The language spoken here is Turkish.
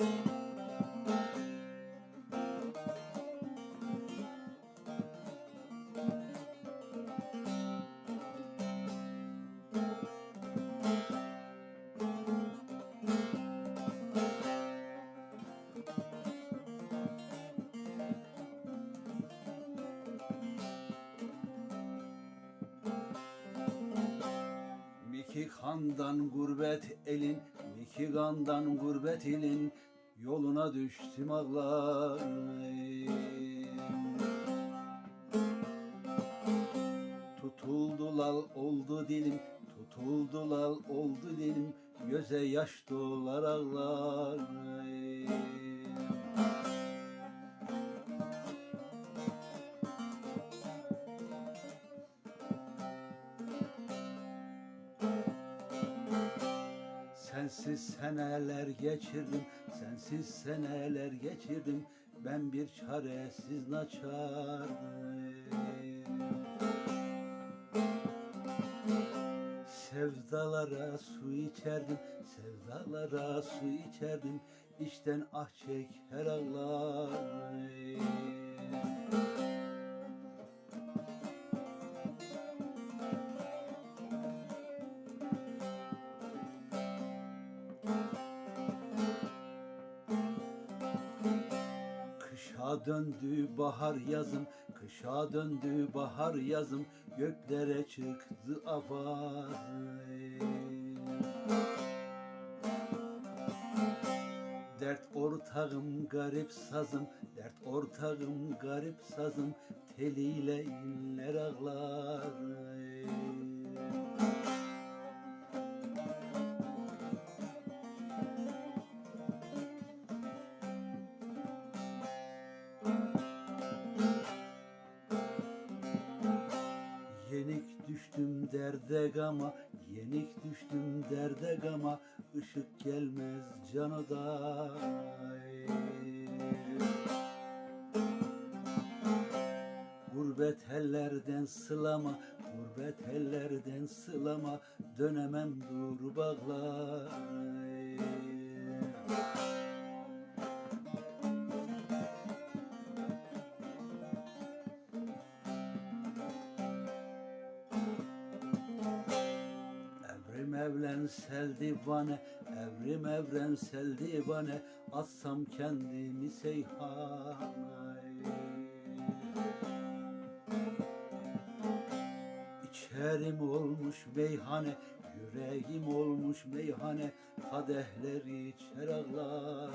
Miki kandan gurbet elin, Miki kandan gurbet elin, Yoluna düştüm ağlarım. Tutuldu lal oldu dilim, tutuldu lal oldu dilim, Göze yaş dolar ağlarım. Sensiz seneler geçirdim, sensiz seneler geçirdim. Ben bir çaresiz naçarım. Sevdalara su içerdim, sevdalara su içerdim. İçten ah çeker ağlarım. Döndü bahar yazım, kışa döndü bahar yazım, göklere çıktı avaz. Dert ortağım garip sazım, dert ortağım garip sazım, teliyle inler ağlar. Derde gama, yenik düştüm derde gama, ışık gelmez canoda. Gurbet ellerden sılama, gurbet ellerden sılama, dönemem dur bağlar. Evrensel divane, evrim evrensel divane, atsam kendimi seyhana. İçerim olmuş meyhane, yüreğim olmuş meyhane, kadehleri içer ağlar.